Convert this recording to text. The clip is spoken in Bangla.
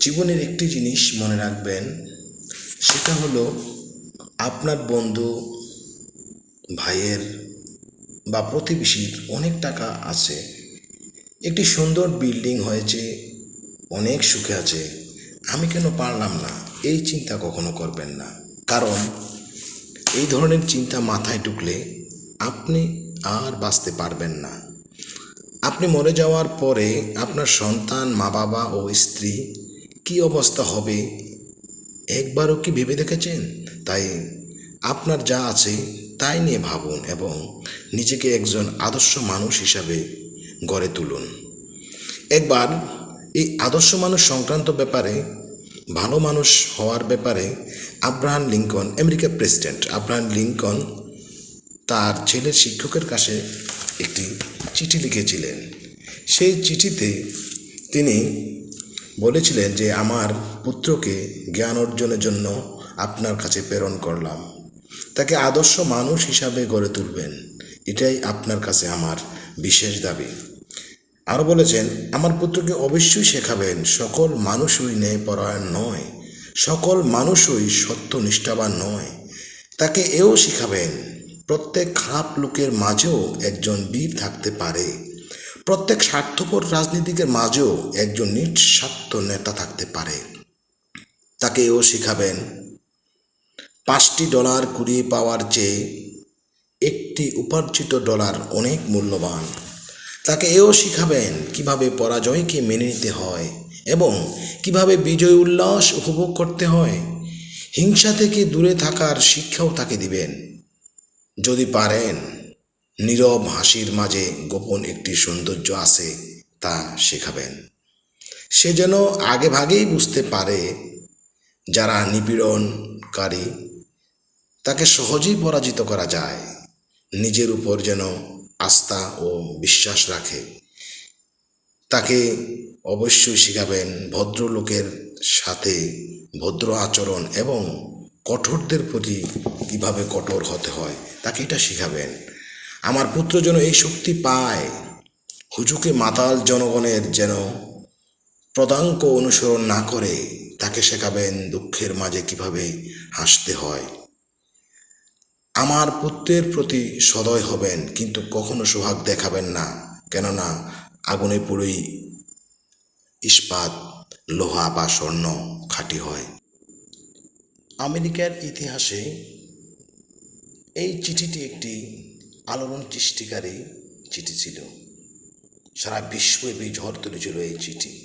জীবনের একটি জিনিস মনে রাখবেন, সেটা হলো আপনার বন্ধু, ভাইয়ের বা প্রতিবেশীর অনেক টাকা আছে। একটি সুন্দর বিল্ডিং হয়েছে, অনেক সুখে আছে। আমি কেন পারলাম না? এই চিন্তা কখনো করবেন না। কারণ এই ধরনের চিন্তা মাথায় ঢুকলে আপনি আর বাঁচতে পারবেন না। আপনি মরে যাওয়ার পরে আপনার সন্তান মা বাবা ও স্ত্রী কি অবস্থা হবে? একবারও কি ভেবে দেখেছেন? তাই আপনার যা আছে তাই নিয়ে ভাবুন এবং নিজেকে একজন আদর্শ মানুষ হিসাবে গড়ে তুলুন। একবার এই আদর্শ মানুষ সংক্রান্ত ব্যাপারে, ভালো মানুষ হওয়ার ব্যাপারে আব্রাহাম লিঙ্কন, আমেরিকার প্রেসিডেন্ট আব্রাহাম লিঙ্কন তার ছেলের শিক্ষকের কাছে একটি চিঠি লিখেছিলেন। সেই চিঠিতে তিনি বলেছিলেন যে, আমার পুত্রকে জ্ঞান অর্জনের জন্য আপনার কাছে প্রেরণ করলাম। তাকে আদর্শ মানুষ হিসাবে গড়ে তুলবেন। এটাই আপনার কাছে আমার বিশেষ দাবি। আরও বলেছেন, আমার পুত্রকে অবশ্যই শেখাবেন, সকল মানুষই ন্যায়পরায়ণ নয়। সকল মানুষই সত্য নিষ্ঠাবান নয়। তাকে এও শিখাবেন, প্রত্যেক খারাপ লোকের মাঝেও একজন বীর থাকতে পারে। প্রত্যেক স্বার্থপর রাজনীতিকের মাঝেও একজন নিঃস্বার্থ নেতা থাকতে পারে। তাকে এও শিখাবেন, পাঁচটি ডলার কুড়িয়ে পাওয়ার চেয়ে একটি উপার্জিত ডলার অনেক মূল্যবান। তাকে এও শিখাবেন কীভাবে পরাজয়কে মেনে নিতে হয় এবং কীভাবে বিজয় উল্লাস উপভোগ করতে হয়। হিংসা থেকে দূরে থাকার শিক্ষাও তাকে দিবেন। যদি পারেন নীরব হাসির মাঝে গোপন একটি সৌন্দর্য আছে, তা শেখাবেন। সে যেন আগে ভাগেই বুঝতে পারে, যারা নিপীড়নকারী, তাকে সহজেই পরাজিত করা যায়। নিজের উপর যেন আস্থা ও বিশ্বাস রাখে। তাকে অবশ্যই শেখাবেন ভদ্রলোকের সাথে ভদ্র আচরণ এবং কঠোরদের প্রতি কীভাবে কঠোর হতে হয়, তাকে এটা শেখাবেন। আমার পুত্র যেন এই শক্তি পায়। হুজুকে মাতাল জনগণের যেন প্রদাঙ্ক অনুসরণ না করে, তাকে শেখাবেন দুঃখের মাঝে কীভাবে হাসতে হয়। আমার পুত্রের প্রতি সদয় হবেন, কিন্তু কখনো সোহাগ দেখাবেন না, কেননা আগুনে পুড়েই ইস্পাত, লোহা বা স্বর্ণ খাঁটি হয়। আমেরিকার ইতিহাসে এই চিঠিটি একটি আলোড়ন সৃষ্টিকারী চিঠি ছিল। সারা বিশ্ব বিশ্বব্যাপী ঝড় তুলেছিল এই চিঠি।